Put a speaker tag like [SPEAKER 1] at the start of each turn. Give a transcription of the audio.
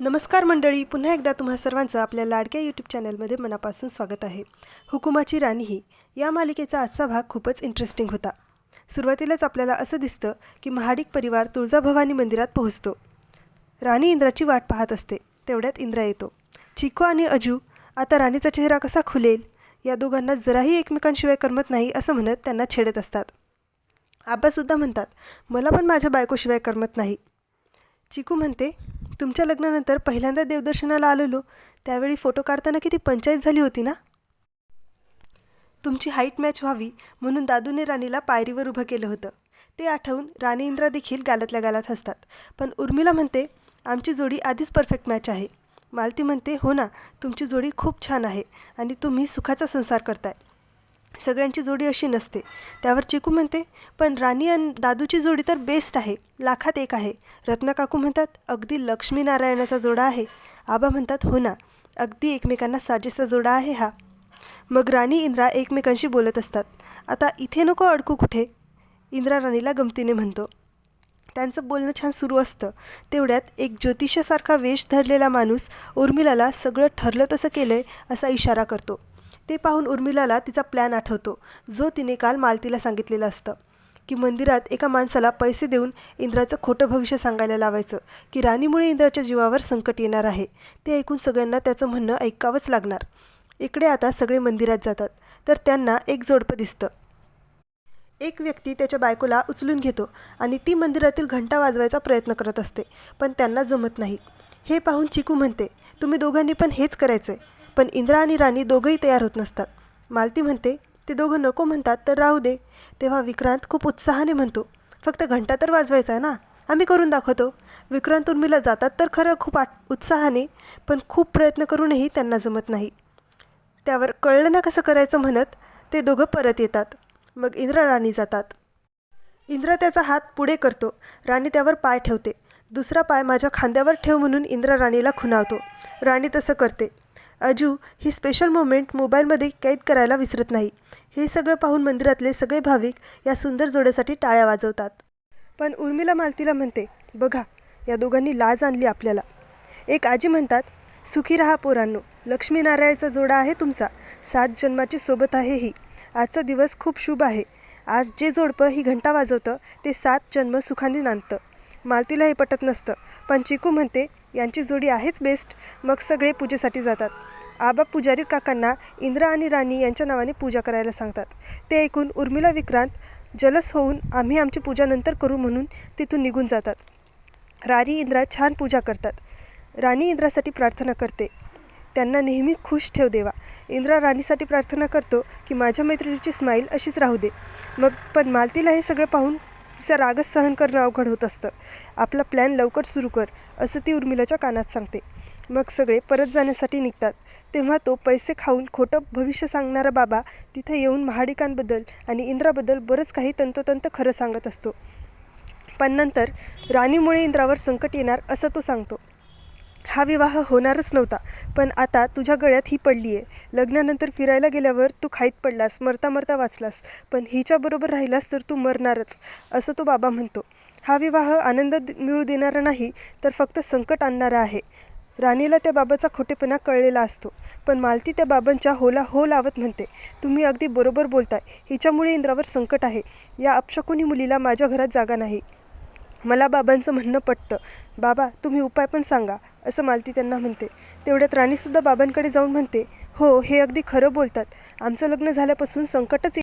[SPEAKER 1] नमस्कार मंडळी पुन्हा एकदा तुम्हा सर्वांचं आपल्या लाडक्या यूट्यूब चॅनलमध्ये मनापासून स्वागत आहे. हुकुमाची राणी ही या मालिकेचा आजचा भाग खूपच इंटरेस्टिंग होता. सुरुवातीलाच आपल्याला असं दिसतं की महाडिक परिवार तुळजाभवानी मंदिरात पोहोचतो. राणी इंद्राची वाट पाहत असते तेवढ्यात इंद्रा येतो. चिको आणि अजू आता राणीचा चेहरा कसा खुलेल? या दोघांना जराही एकमेकांशिवाय करमत नाही असं म्हणत त्यांना छेडत असतात. आबासुद्धा म्हणतात मला पण माझ्या बायकोशिवाय करमत नाही. चिकू म्हणते तुमच्या लग्नानंतर पहिल्यांदा देवदर्शनाला आलेलो त्यावेळी फोटो काढताना किती पंचायत झाली होती ना? तुमची हाईट मॅच व्हावी म्हणून दादूने राणीला पायरीवर उभं केलं होतं. ते आठवून राणी इंद्रा देखील गालातल्या गालात हसतात. पण उर्मिला म्हणते आमची जोडी आधीच परफेक्ट मॅच आहे. मालती म्हणते हो ना तुमची जोडी खूप छान आहे आणि तुम्ही सुखाचा संसार करताय. सगळ्यांची जोडी अशी नसते. त्यावर चिकू म्हणते पण राणी आणि दादूची जोडी तर बेस्ट आहे. लाखात एक आहे. रत्नकाकू म्हणतात अगदी लक्ष्मीनारायणाचा जोडा आहे. आबा म्हणतात हो ना. अगदी एकमेकांना साजेसा जोडा आहे हा. मग राणी इंद्रा एकमेकांशी बोलत असतात. आता इथे नको अडकू कुठे? इंद्रा राणीला गमतीने म्हणतो. त्यांचं बोलणं छान सुरू असतं. तेवढ्यात एक ज्योतिषासारखा वेश धरलेला माणूस उर्मिलाला सगळं ठरलं तसं केलं आहे असा इशारा करतो. ते पाहून उर्मिलाला तिचा प्लॅन आठवतो जो तिने काल मालतीला सांगितलेलं असतं की मंदिरात एका माणसाला पैसे देऊन इंद्राचं खोटं भविष्य सांगायला लावायचं की राणीमुळे इंद्राच्या जीवावर संकट येणार आहे ते ऐकून सगळ्यांना त्याचं म्हणणं ऐकावंच लागणार. इकडे आता सगळे मंदिरात जातात तर त्यांना एक जोडपं दिसतं. एक व्यक्ती त्याच्या बायकोला उचलून घेतो आणि ती मंदिरातील घंटा वाजवायचा प्रयत्न करत असते पण त्यांना जमत नाही. हे पाहून चिकू म्हणते तुम्ही दोघांनी पण हेच करायचं आहे पण इंद्रा आणि राणी दोघंही तयार होत नसतात. मालती म्हणते ते दोघं नको म्हणतात तर राहू दे. तेव्हा विक्रांत खूप उत्साहाने म्हणतो फक्त घंटा तर वाजवायचा आहे ना? आम्ही करून दाखवतो. विक्रांत उर्मिला जातात तर खरं खूप आट उत्साहाने पण खूप प्रयत्न करूनही त्यांना जमत नाही. त्यावर कळलं ना कसं करायचं म्हणत ते दोघं परत येतात. मग इंद्रा राणी जातात. इंद्रा त्याचा हात पुढे करतो. राणी त्यावर पाय ठेवते. दुसरा पाय माझ्या खांद्यावर ठेव म्हणून इंद्रा राणीला खुणावतो. राणी तसं करते. अजू ही स्पेशल मोमेंट मोबाईलमध्ये कैद करायला विसरत नाही. हे सगळं पाहून मंदिरातले सगळे भाविक या सुंदर जोड्यासाठी टाळ्या वाजवतात. पण उर्मिला मालतीला म्हणते बघा या दोघांनी लाज आणली आपल्याला. एक आजी म्हणतात सुखी राहा पोरांनो लक्ष्मीनारायणाचा जोडा आहे तुमचा सात जन्माची सोबत आहे ही. आजचा दिवस खूप शुभ आहे. आज जे जोडपं ही घंटा वाजवतं ते सात जन्म सुखाने नांदतं. मालतीला हे पटत नसतं पण चिकू म्हणते यांची जोडी आहेच बेस्ट मग सगळे पूजेसाठी जातात. आबा पुजारी काकांना इंद्रा आणि राणी यांच्या नावाने पूजा करायला सांगतात. ते ऐकून उर्मिला विक्रांत जलस होऊन आम्ही आमची पूजा नंतर करू म्हणून तिथून निघून जातात. राणी इंद्रा छान पूजा करतात. राणी इंद्रासाठी प्रार्थना करते. त्यांना नेहमी खुश ठेव देवा. इंद्रा राणीसाठी प्रार्थना करतो की माझ्या मैत्रिणीची स्माईल अशीच राहू दे. मग पण मालतीला हे सगळं पाहून तिचा रागच सहन करणं अवघड होत असतं. आपला प्लॅन लवकर सुरू कर असं ती उर्मिलाच्या कानात सांगते. मग सगळे परत जाण्यासाठी निघतात. तेव्हा तो पैसे खाऊन खोटं भविष्य सांगणारा बाबा तिथे येऊन महाडिकांबद्दल आणि इंद्राबद्दल बरंच काही तंतोतंत खरं सांगत असतो. पण नंतर राणीमुळे इंद्रावर संकट येणार असं तो सांगतो. हा विवाह होणारच नव्हता पण आता तुझ्या गळ्यात ही पडली आहे लग्नानंतर फिरायला गेल्यावर तू खाईत पडलास मरता मरता वाचलास पण हिच्याबरोबर राहिलास तर तू मरणारच असं तो बाबा म्हणतो. हा विवाह आनंद मिळू देणारा नाही तर फक्त संकट आणणारा आहे. राणीला त्या बाबाचा खोटेपणा कळलेला असतो. पण मालती त्या बाबांच्या होला हो लावत म्हणते तुम्ही अगदी बरोबर बोलताय. हिच्यामुळे इंद्रावर संकट आहे. या अपशकुनी मुलीला माझ्या घरात जागा नाही. मला बाबांचं म्हणणं पटतं. बाबा तुम्ही उपाय पण सांगा असं मालती त्यांना म्हणते. तेवढ्यात राणीसुद्धा बाबांकडे जाऊन म्हणते हो हे अगदी खरं बोलतात. आमचं लग्न झाल्यापासून संकटच